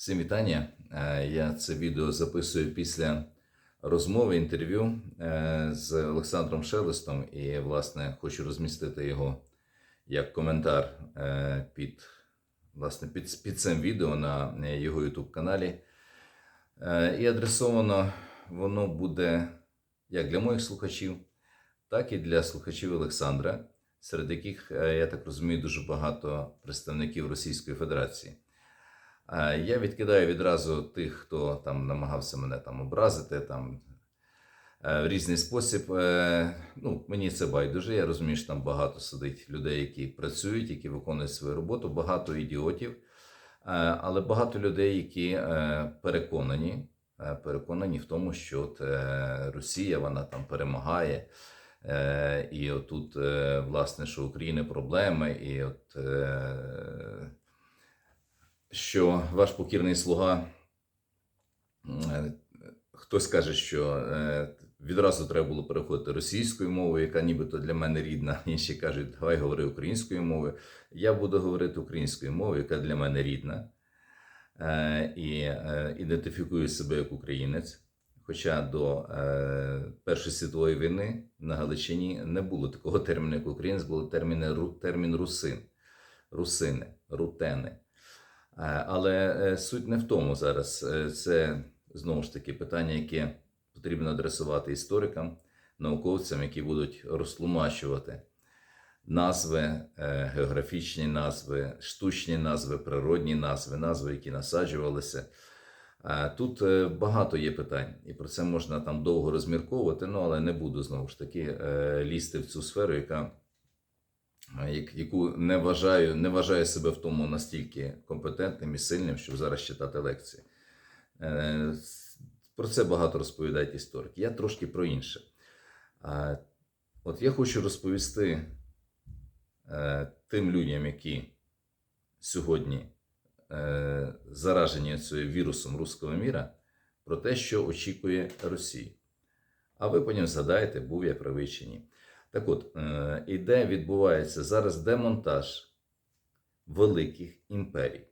Всім вітання. Е, Я це відео записую після розмови інтерв'ю е, з Олександром Шелестом і, власне, хочу розмістити його як коментар е, під, власне, під, під цим відео на його YouTube каналі. І адресовано воно буде як для моїх слухачів, так і для слухачів Олександра, серед яких, я так розумію, дуже багато представників Російської Федерації. Е, Я відкидаю відразу тих, хто там намагався мене там образити там, е, в різний спосіб. Е, Ну, мені це байдуже. Я розумію, що там багато сидить людей, які працюють, які виконують свою роботу, багато ідіотів, але багато людей, які переконані, переконані в тому, що от, Росія вона там перемагає. І отут, власне, що України проблеми, і от. Що ваш покірний слуга, е, хтось каже, що е, відразу треба було переходити російською мовою, яка нібито для мене рідна. Інші кажуть, давай говори українською мовою. Я буду говорити українською мовою, яка для мене рідна, е, і ідентифікую себе як українець. Хоча до Першої світової війни на Галичині не було такого терміну, як українець, термін, термін русин, русини, рутени. Е, Але е, суть не в тому зараз. Е, Це знову ж таки питання, яке потрібно адресувати історикам, науковцям, які будуть розтлумачувати назви, географічні назви, штучні назви, природні назви, назви, які насаджувалися. Тут багато є питань, і про це можна там довго розмірковувати, ну але не буду знову ж таки лізти в цю сферу, яка як- яку не вважаю, не вважаю себе в тому настільки компетентним і сильним, щоб зараз читати лекції. Е, Про це багато розповідають історики. Я трошки про інше. От я хочу розповісти е, тим людям, які сьогодні е, заражені цією вірусом руського міра, про те, що очікує Росія. А ви потім згадаєте, був я правий чи ні. Так от, е, і відбувається зараз демонтаж великих імперій.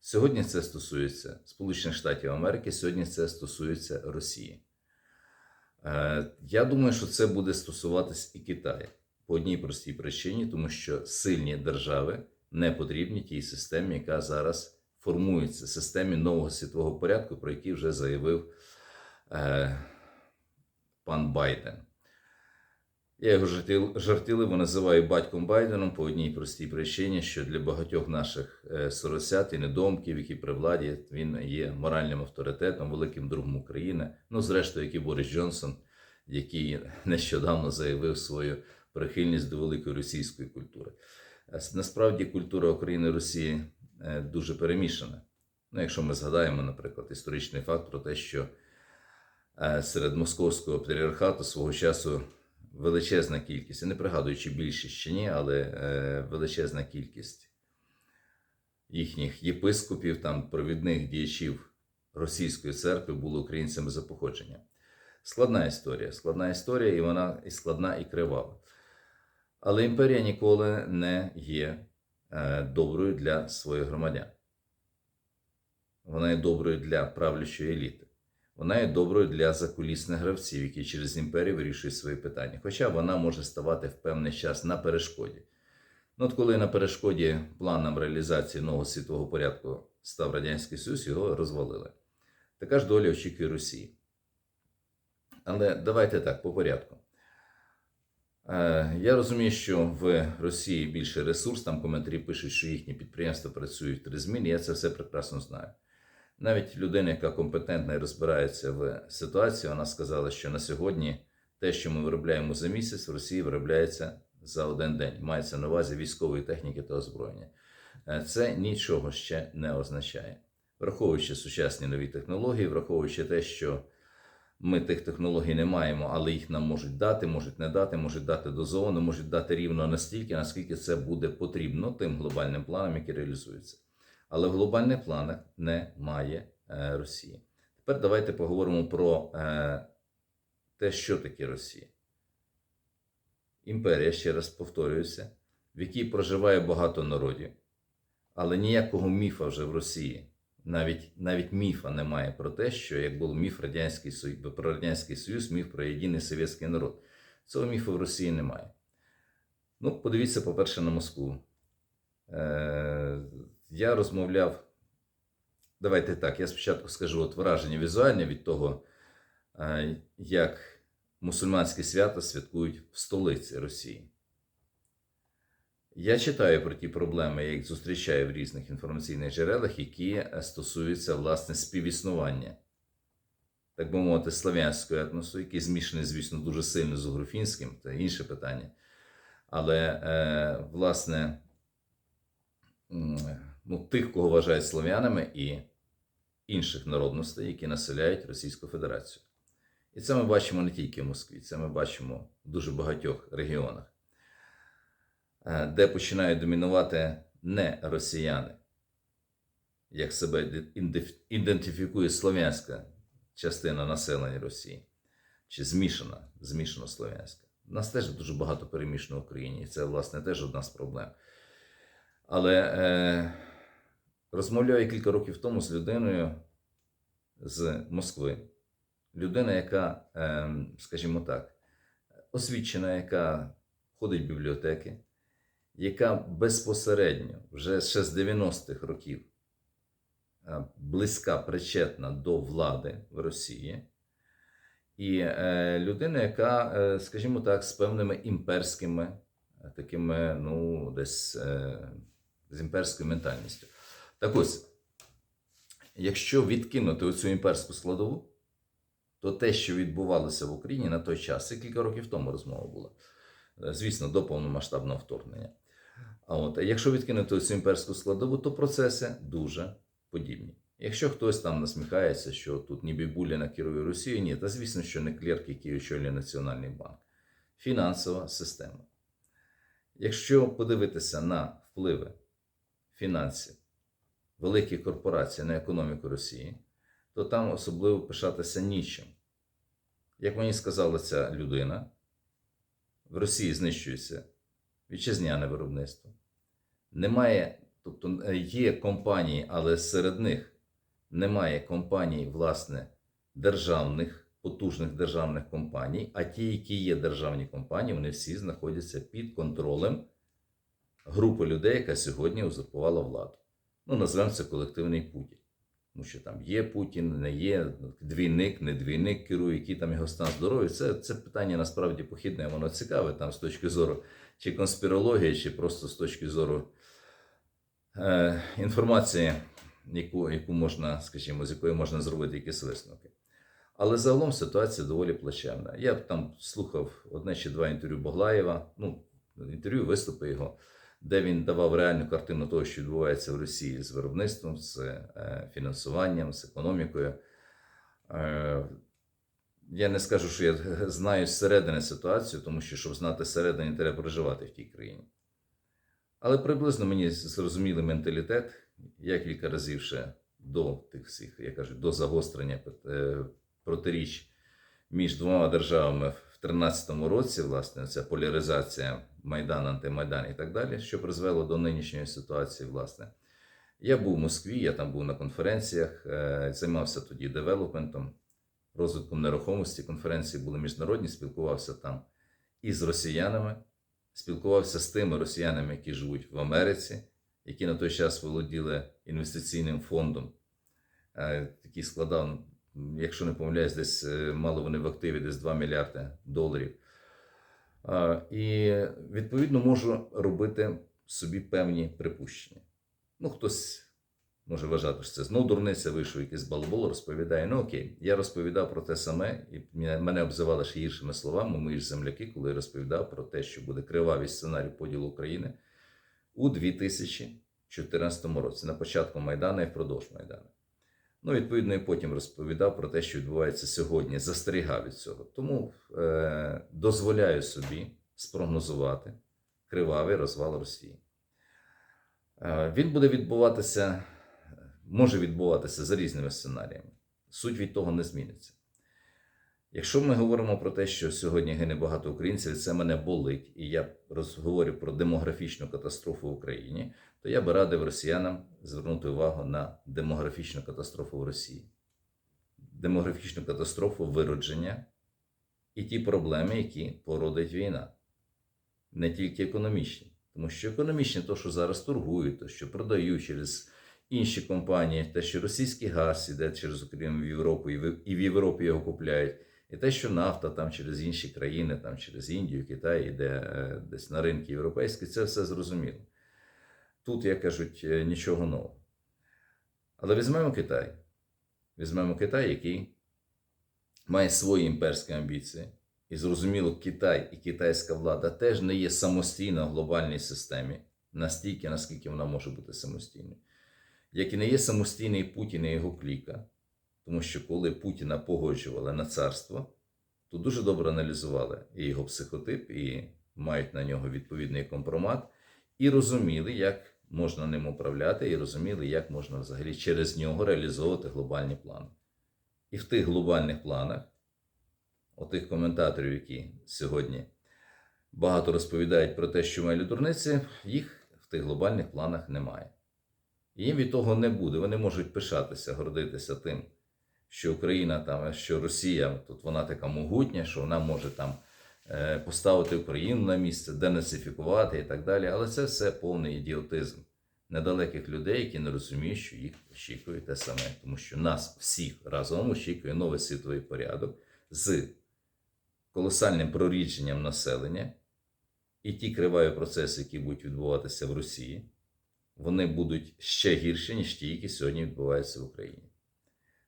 Сьогодні це стосується Сполучених Штатів Америки, сьогодні це стосується Росії. Е, Я думаю, що це буде стосуватись і Китаю по одній простій причині, тому що сильні держави не потрібні тій системі, яка зараз формується, системі нового світового порядку, про який вже заявив е, пан Байден. Я його жартівливо називаю батьком Байденом по одній простій причині, що для багатьох наших е, соросят і недомків, які при владі, він є моральним авторитетом, великим другом України. Ну, зрештою, як і Борис Джонсон, який нещодавно заявив свою прихильність до великої російської культури. Е, Насправді культура України і Росії е, дуже перемішана. Ну, якщо ми згадаємо, наприклад, історичний факт про те, що серед московського патріархату свого часу величезна кількість, я не пригадую, чи більшість чи ні, але е, величезна кількість їхніх єпископів, там провідних діячів російської церкви були українцями за походженням. Складна історія, складна історія, і вона і складна, і кривава. Але імперія ніколи не є е, доброю для своїх громадян. Вона є доброю для правлячої еліти. Вона є доброю для закулісних гравців, які через імперію вирішують свої питання. Хоча вона може ставати в певний час на перешкоді. Ну, от коли на перешкоді планам реалізації нового світового порядку став Радянський Союз, його розвалили. Така ж доля очікує Росії. Але давайте так, по порядку. Е, Я розумію, що в Росії більше ресурс, там коментарі пишуть, що їхні підприємства працюють три зміни. Я це все прекрасно знаю. Навіть людина, яка компетентна і розбирається в ситуації, вона сказала, що на сьогодні те, що ми виробляємо за місяць, в Росії виробляється за один день. Мається на увазі військової техніки та озброєння. Е, Це нічого ще не означає. Враховуючи сучасні нові технології, враховуючи те, що ми тих технологій не маємо, але їх нам можуть дати, можуть не дати, можуть дати дозовано, можуть дати рівно настільки, наскільки це буде потрібно тим глобальним планам, які реалізуються. Але в глобальних планах немає е, Росії. Тепер давайте поговоримо про е, те, що таке Росія. Імперія, ще раз повторююся, в якій проживає багато народів, Але ніякого міфа вже в Росії. Навіть, навіть міфа немає про те, що як був міф Радянський Союз, про Радянський Союз, міф про єдиний совєтський народ. Цього міфу в Росії немає. Ну, подивіться, по-перше, на Москву. Е, я розмовляв. Давайте так, я спочатку скажу от враження візуальне від того, е, як мусульманські свята святкують в столиці Росії. Я читаю про ті проблеми, я їх зустрічаю в різних інформаційних джерелах, які е, стосуються власне співіснування, так би мовити, славянського етносу, який змішаний, звісно, дуже сильно з угрофінським, це інше питання. Але, е, власне, ну, тих, кого вважають слав'янами, і інших народностей, які населяють Російську Федерацію. І це ми бачимо не тільки в Москві, це ми бачимо в дуже багатьох регіонах, е, де починають домінувати не росіяни, як себе ідентифікує слов'янська частина населення Росії, чи змішана, змішано слов'янська. У нас теж дуже багато перемішано в Україні, і це, власне, теж одна з проблем. Але е, розмовляю кілька років тому з людиною з Москви. Людина, яка, е, скажімо так, освічена, яка ходить в бібліотеки, яка безпосередньо вже ще з 90-х років е, близька причетна до влади в Росії. І е, людина, яка, е, скажімо так, з певними імперськими, такими, ну, десь з імперською ментальністю. Так ось, якщо відкинути оцю імперську складову, то те, що відбувалося в Україні на той час, це кілька років тому розмова була. Е, Звісно, до повномасштабного вторгнення. А от, якщо відкинути цю імперську складову, то процеси дуже подібні. Якщо хтось там насміхається, що тут ніби Буліна керує Росією, ні, та звісно, що не клерк, який очолює Національний банк. Фінансова система. Якщо подивитися на впливи фінансів великих корпорацій на економіку Росії, то там особливо пишатися нічим. Як мені сказала ця людина, в Росії знищується вітчизняне виробництво. Немає, тобто е, є компанії, але серед них немає компаній, власне, державних, потужних державних компаній, а ті, які є державні компанії, вони всі знаходяться під контролем групи людей, яка сьогодні узурпувала владу. Ну, назвемо це колективний Путін. Тому що там є Путін, не є, двійник, не двійник керує, який там його стан здоров'я. Це, це питання насправді похідне, воно цікаве там з точки зору чи конспірології, чи просто з точки зору е, інформації, яку, яку можна, скажімо, з якої можна зробити якісь висновки. Але загалом ситуація доволі плачевна. Я там слухав одне чи два інтерв'ю Боглаєва, ну, інтерв'ю, виступи його, де він давав реальну картину того, що відбувається в Росії з виробництвом, з е, фінансуванням, з економікою. Е, я не скажу, що я знаю зсередини ситуацію, тому що, щоб знати зсередини, треба проживати в тій країні. Але приблизно мені зрозумілий менталітет. Я кілька разів ще до тих всіх, я кажу, до загострення е, протиріч між двома державами 2013 році, власне, ця поляризація Майдан, антимайдан і так далі, що призвело до нинішньої ситуації, власне. Я був в Москві, я там був на конференціях, е, займався тоді девелопментом, розвитком нерухомості. Конференції були міжнародні, спілкувався там із росіянами, спілкувався з тими росіянами, які живуть в Америці, які на той час володіли інвестиційним фондом, е, який складав, якщо не помиляюсь, десь е, мали вони в активі десь 2 мільярди доларів. І відповідно можу робити собі певні припущення. Ну, хтось може вважати, що це знов дурниця, вийшов якийсь балабол, розповідає. Ну окей, я розповідав про те саме, і мене обзивали ще гіршими словами, мої ж земляки, коли я розповідав про те, що буде кривавий сценарій поділу України у 2014 році, на початку Майдану і впродовж Майдану. Ну, відповідно, і потім розповідав про те, що відбувається сьогодні, застерігав від цього. Тому е, дозволяю собі спрогнозувати кривавий розвал Росії. Е, він буде відбуватися, може відбуватися за різними сценаріями. Суть від того не зміниться. Якщо ми говоримо про те, що сьогодні гине багато українців, це мене болить, і я роз- говорю про демографічну катастрофу в Україні, то я би радив росіянам звернути увагу на демографічну катастрофу в Росії, демографічну катастрофу виродження і ті проблеми, які породить війна, не тільки економічні. Тому що економічні, то, що зараз торгують, то, що продають через інші компанії, те, що російський газ іде через Україну в Європу, і в Європі його купляють, і те, що нафта там через інші країни, там через Індію, Китай йде е, десь на ринки європейські, це все зрозуміло. Тут, як кажуть, е, нічого нового. Але візьмемо Китай. Візьмемо Китай, який має свої імперські амбіції. І зрозуміло, Китай і китайська влада теж не є самостійна в глобальній системі, настільки, наскільки вона може бути самостійною. Як і не є самостійний Путін і його кліка, тому що коли Путіна погоджували на царство, то дуже добре аналізували і його психотип, і мають на нього відповідний компромат, і розуміли, як можна ним управляти, і розуміли, як можна взагалі через нього реалізовувати глобальні плани. І в тих глобальних планах, отих коментаторів, які сьогодні багато розповідають про те, що малі дурниці, їх в тих глобальних планах немає. І їм від того не буде. Вони можуть пишатися, гордитися тим, що Україна там, що Росія, тут вона така могутня, що вона може там е, поставити Україну на місце, денацифікувати і так далі. Але це все повний ідіотизм недалеких людей, які не розуміють, що їх очікує те саме, тому що нас всіх разом очікує новий світовий порядок з колосальним прорідженням населення, і ті криваві процеси, які будуть відбуватися в Росії, вони будуть ще гірші, ніж ті, які сьогодні відбуваються в Україні.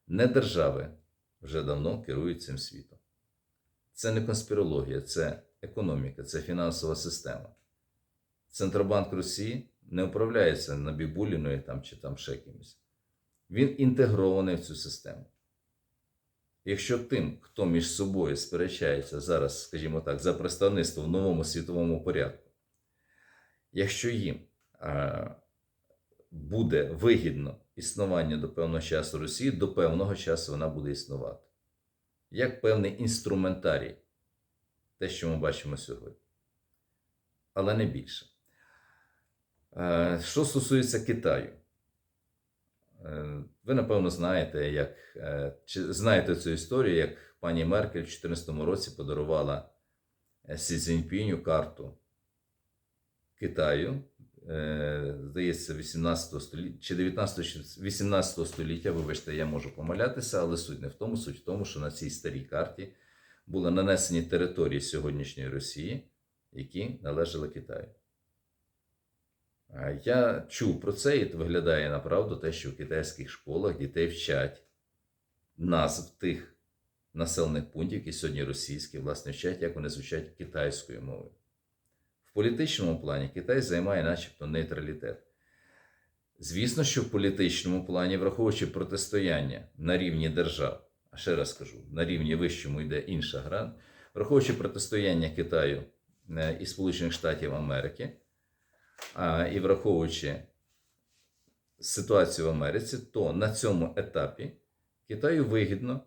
Не держави вже давно керують цим світом. Це не конспірологія, це економіка, це фінансова система. Центробанк Росії не управляється Набібуліною там чи там ще кимось. Він інтегрований в цю систему. Якщо тим, хто між собою сперечається зараз, скажімо так, за представництво в новому світовому порядку, якщо їм а, буде вигідно існування до певного часу Росії, до певного часу вона буде існувати. Як певний інструментарій, те, що ми бачимо сьогодні. Але не більше. Е, Що стосується Китаю, Е, ви напевно знаєте, як е, чи знаєте цю історію, як пані Меркель в 2014 році подарувала Сі Цзіньпіню карту Китаю, здається, 18 століття чи 19 18 століття, вибачте, я можу помилятися, але суть не в тому, суть в тому, що на цій старій карті були нанесені території сьогоднішньої Росії, які належали Китаю. Я чув про це, і виглядає направду те, що в китайських школах дітей вчать назв тих населених пунктів, які сьогодні російські, власне, вчать, як вони звучать китайською мовою. Політичному плані Китай займає начебто нейтралітет. Звісно, що в політичному плані, враховуючи протистояння на рівні держав, а ще раз кажу, на рівні вищому йде інша гра, враховуючи протистояння Китаю е, і Сполучених Штатів Америки, і враховуючи ситуацію в Америці, то на цьому етапі Китаю вигідно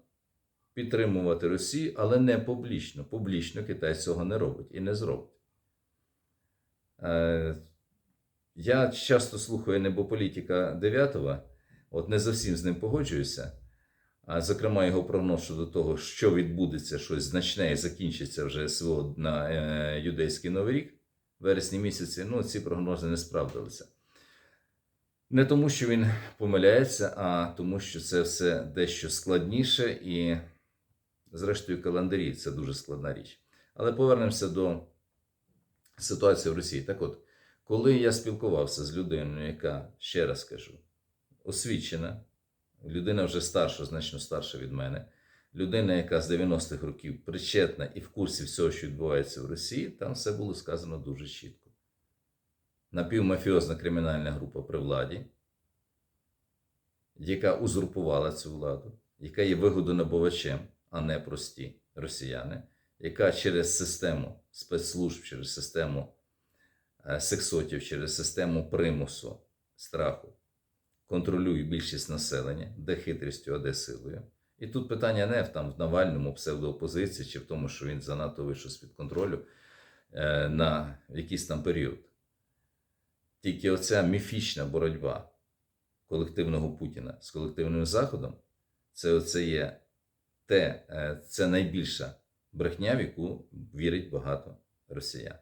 підтримувати Росію, але не публічно. Публічно Китай цього не робить і не зробить. Е, Я часто слухаю небополітика Дев'ятова, от не зовсім з ним погоджуюся. А зокрема, його прогноз щодо того, що відбудеться щось значне і закінчиться вже СВО на е, юдейський новий рік в вересні місяці, ну, ці прогнози не справдилися. Не тому, що він помиляється, а тому, що це все дещо складніше і, зрештою, календарі це дуже складна річ. Але повернемося до ситуації в Росії. Так от, коли я спілкувався з людиною, яка, ще раз кажу, освічена, людина вже старша, значно старша від мене, людина, яка з 90-х років причетна і в курсі всього, що відбувається в Росії, там все було сказано дуже чітко. Напівмафіозна кримінальна група при владі, яка узурпувала цю владу, яка є вигодонабувачем, а не прості росіяни, яка через систему спецслужб, через систему е, сексотів, через систему примусу, страху контролює більшість населення, де хитрістю, а де силою. І тут питання не в там в Навальному псевдоопозиції чи в тому, що він занадто вийшов з-під контролю е, на якийсь там період. Тільки оця міфічна боротьба колективного Путіна з колективним Заходом, це оце є те, е, це найбільша брехня, в яку вірить багато росіян.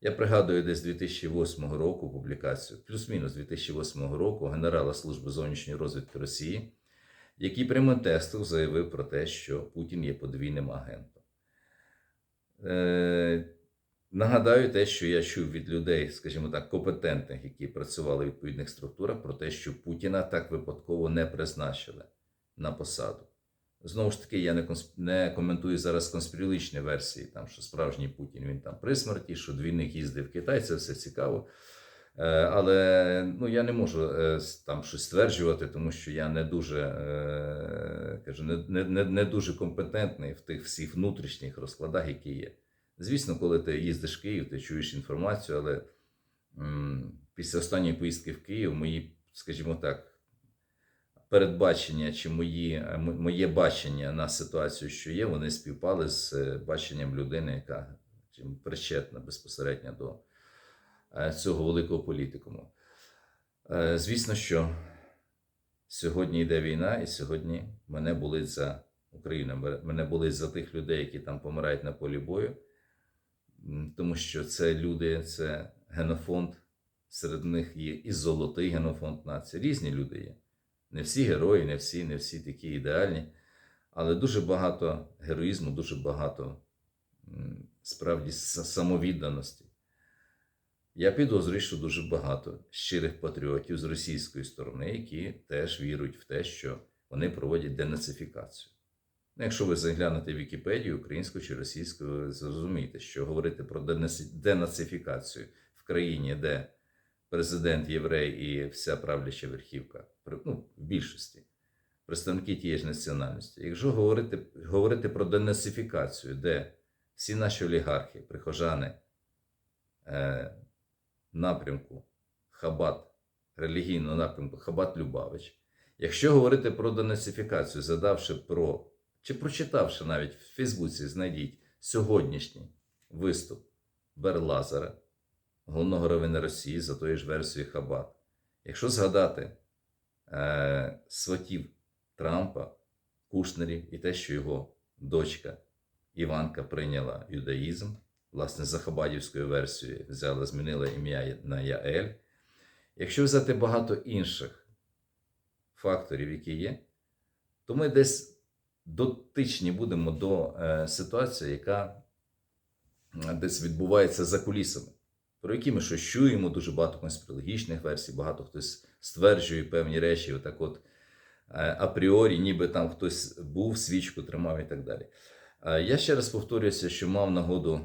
Я пригадую десь 2008 року публікацію, плюс-мінус 2008 року генерала Служби зовнішньої розвідки Росії, який прямим текстом заявив про те, що Путін є подвійним агентом. Е, нагадаю те, що я чув від людей, скажімо так, компетентних, які працювали в відповідних структурах, про те, що Путіна так випадково не призначили на посаду. Знову ж таки, я не, консп... не коментую зараз конспірологічні версії, там, що справжній Путін він там при смерті, що двійник їздив в Китай, це все цікаво. Е, Але ну, я не можу е, там щось стверджувати, тому що я не дуже е, кажу, не, не, не, дуже компетентний в тих всіх внутрішніх розкладах, які є. Звісно, коли ти їздиш в Київ, ти чуєш інформацію, але м, після останньої поїздки в Київ мої, скажімо так, передбачення чи мої, е, моє бачення на ситуацію, що є, вони співпали з е, баченням людини, яка причетна безпосередньо до е, цього великого політикуму. Звісно, що сьогодні йде війна, і сьогодні мене болить за Україну. Мене болить за тих людей, які там помирають на полі бою, тому що це люди, це генофонд. Серед них є і золотий генофонд нації. Різні люди є. Не всі герої, не всі, не всі такі ідеальні, але дуже багато героїзму, дуже багато справді самовідданості. Я підозрюю, що дуже багато щирих патріотів з російської сторони, які теж вірують в те, що вони проводять денацифікацію. Ну, якщо ви заглянете Вікіпедію українською чи російською, ви зрозумієте, що говорити про денацифікацію в країні, де президент єврей і вся правляча верхівка, ну, в більшості, представники тієї ж національності. Якщо говорити, говорити про денацифікацію, де всі наші олігархи, прихожани е, напрямку Хабат, релігійного напрямку Хабат Любавич, якщо говорити про денацифікацію, задавши про чи прочитавши навіть в Фейсбуці, знайдіть сьогоднішній виступ Берлазара, головного равина Росії за тою ж версією Хабат. Якщо згадати е, сватів Трампа, Кушнерів і те, що його дочка Іванка прийняла юдаїзм, власне, за Хабадівською версією взяла, змінила ім'я на Яель. Якщо взяти багато інших факторів, які є, то ми десь дотичні будемо до е, ситуації, яка е, десь відбувається за кулісами, про які ми щось чуємо, дуже багато конспірологічних версій, багато хтось стверджує певні речі, отак от е, апріорі, ніби там хтось був, свічку тримав і так далі. Е, Я ще раз повторююся, що мав нагоду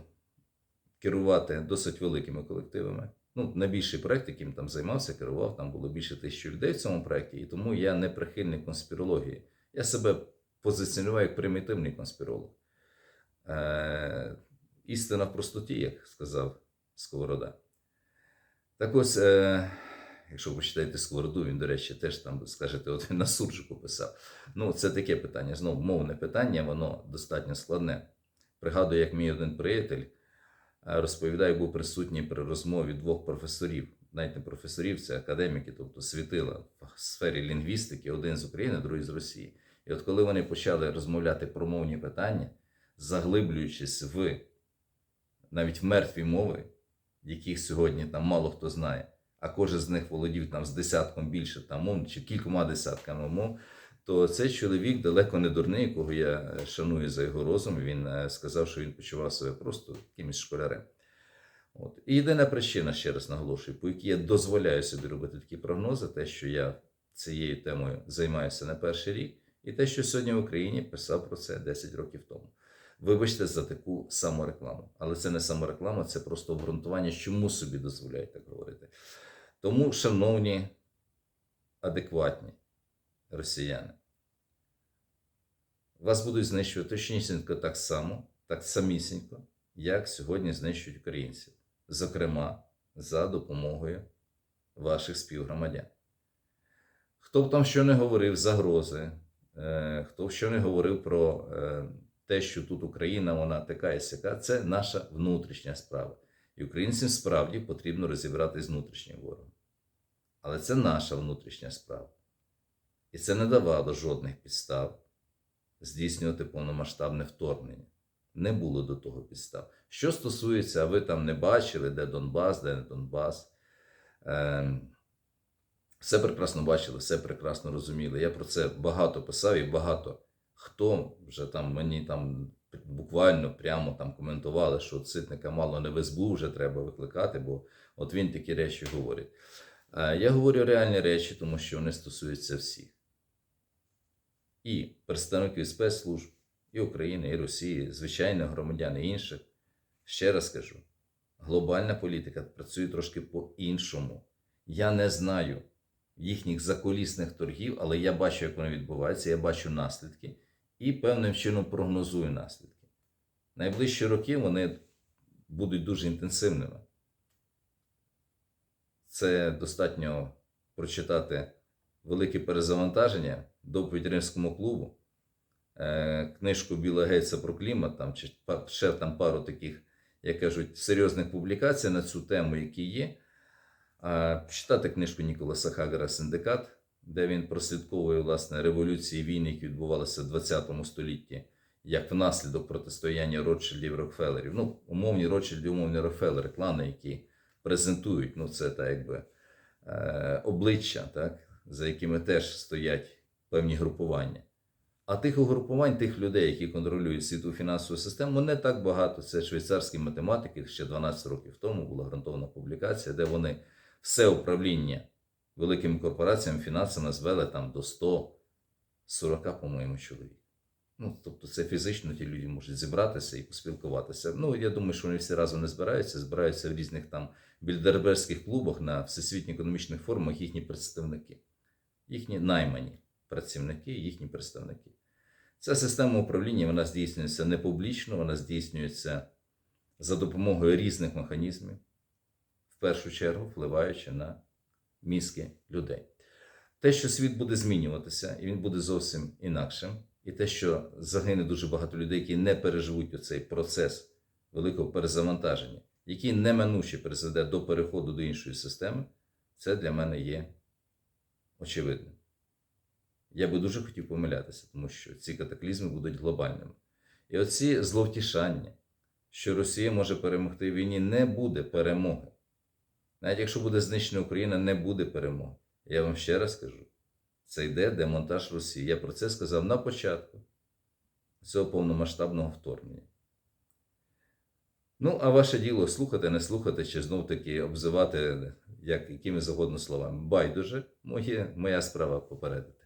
керувати досить великими колективами. Ну, найбільший проект, яким там займався, керував, там було більше тисячі людей в цьому проєкті, і тому я не прихильник конспірології. Я себе позиціонував як примітивний конспіролог. Е, істина в простоті, як сказав Сковорода. Так ось, е, якщо ви почитаєте Сковороду, він, до речі, теж там, скажете, от він на суржику писав. Ну, це таке питання. Знову мовне питання, воно достатньо складне. Пригадую, як мій один приятель е, розповідає, був присутній при розмові двох професорів. Навіть не професорів, це академіки, тобто світила в сфері лінгвістики, один з України, другий з Росії. І от коли вони почали розмовляти про мовні питання, заглиблюючись в навіть в мертві мови, яких сьогодні там мало хто знає, а кожен з них володів там з десятком більше там мов чи кількома десятками мов, то цей чоловік далеко не дурний, якого я е, шаную за його розум. Він е, сказав, що він почував себе просто якимось школярем. От. І єдина причина, ще раз наголошую, по якій я дозволяю собі робити такі прогнози, те, що я цією темою займаюся не перший рік, і те, що сьогодні в Україні писав про це 10 років тому. Вибачте за таку саморекламу. Але це не самореклама, це просто обґрунтування, чому собі дозволяють так говорити. Тому, шановні, адекватні росіяни, вас будуть знищувати точнісінько так само, так самісінько, як сьогодні знищують українців. Зокрема, за допомогою ваших співгромадян. Хто б там що не говорив, загрози, е, хто що не говорив про е, те, що тут Україна, вона така і сяка, це наша внутрішня справа. І українцям справді потрібно розібратися з внутрішнім ворогом. Але це наша внутрішня справа. І це не давало жодних підстав здійснювати повномасштабне вторгнення. Не було до того підстав. Що стосується, а ви там не бачили, де Донбас, де не Донбас. Ем, все прекрасно бачили, все прекрасно розуміли. Я про це багато писав і багато хто вже там мені там буквально прямо там коментували, що цитника мало не в СБУ вже треба викликати, бо от він такі речі говорить. Е, Я говорю реальні речі, тому що вони стосуються всіх. І представників спецслужб, і України, і Росії, звичайно, громадян і інших. Ще раз кажу: глобальна політика працює трошки по-іншому. Я не знаю їхніх закулісних торгів, але я бачу, як вони відбуваються, я бачу наслідки і певним чином прогнозую наслідки. Найближчі роки вони будуть дуже інтенсивними. Це достатньо прочитати велике перезавантаження, доповідь Римському клубу, е, книжку Біла Гейтса про клімат, там, чи ще там пару таких, як кажуть, серйозних публікацій на цю тему, які є. Читати книжку Ніколаса Хагера Синдикат, де він прослідковує власне революції війни, які відбувалися в 20 столітті, як внаслідок протистояння Ротшильдів і Рокфеллерів. Ну, умовні Ротшильди, умовні Рокфеллери, клани, які презентують, ну це так якби е, обличчя, так, за якими теж стоять певні групування. А тих угрупувань, тих людей, які контролюють світову фінансову систему, не так багато. Це швейцарські математики. Ще 12 років тому була ґрунтовна публікація, де вони все управління великими корпораціями, фінансами звели там до 140, по-моєму, чоловік. Ну, тобто це фізично ті люди можуть зібратися і поспілкуватися. Ну, я думаю, що вони всі разом не збираються, збираються в різних там більдерберських клубах на всесвітніх економічних форумах їхні представники, їхні наймані працівники, їхні представники. Ця система управління вона здійснюється не публічно, вона здійснюється за допомогою різних механізмів, в першу чергу впливаючи на мізки людей. Те, що світ буде змінюватися, і він буде зовсім інакшим, і те, що загине дуже багато людей, які не переживуть оцей процес великого перезавантаження, який неминуче призведе до переходу до іншої системи, це для мене є очевидним. Я би дуже хотів помилятися, тому що ці катаклізми будуть глобальними. І оці зловтішання, що Росія може перемогти в війні, не буде перемоги. Навіть якщо буде знищена Україна, не буде перемоги. Я вам ще раз кажу: це йде демонтаж Росії. Я про це сказав на початку цього повномасштабного вторгнення. Ну, а ваше діло слухати, не слухати, чи знов таки обзивати як, якими завгодно словами. Байдуже, моє, моя справа попередити.